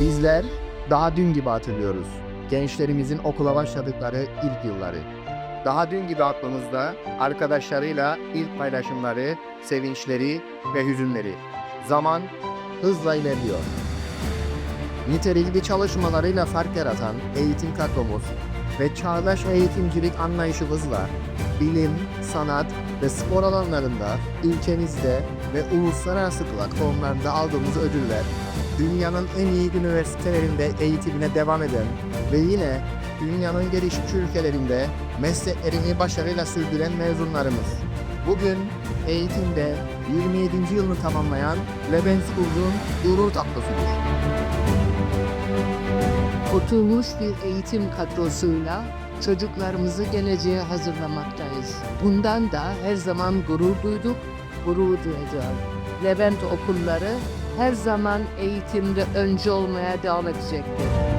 Bizler daha dün gibi hatırlıyoruz. Gençlerimizin okula başladıkları ilk yılları. Daha dün gibi aklımızda arkadaşlarıyla ilk paylaşımları, sevinçleri ve hüzünleri. Zaman hızla ilerliyor. Nitelikli çalışmalarıyla fark yaratan eğitim kadromuz ve çağdaş eğitimcilik anlayışımızla bilim, sanat ve spor alanlarında ülkemizde ve uluslararası platformlarda aldığımız ödüller, dünyanın en iyi üniversitelerinde eğitimine devam eden ve yine dünyanın gelişmiş ülkelerinde mesleklerini başarıyla sürdüren mezunlarımız. Bugün eğitimde 27. yılını tamamlayan Levent School'un gurur tatlısıdır. Oturmuş bir eğitim kadrosuyla çocuklarımızı geleceğe hazırlamaktayız. Bundan da her zaman gurur duyduk, gurur duyacağız. Levent okulları her zaman eğitimde önce olmaya devam edecektir.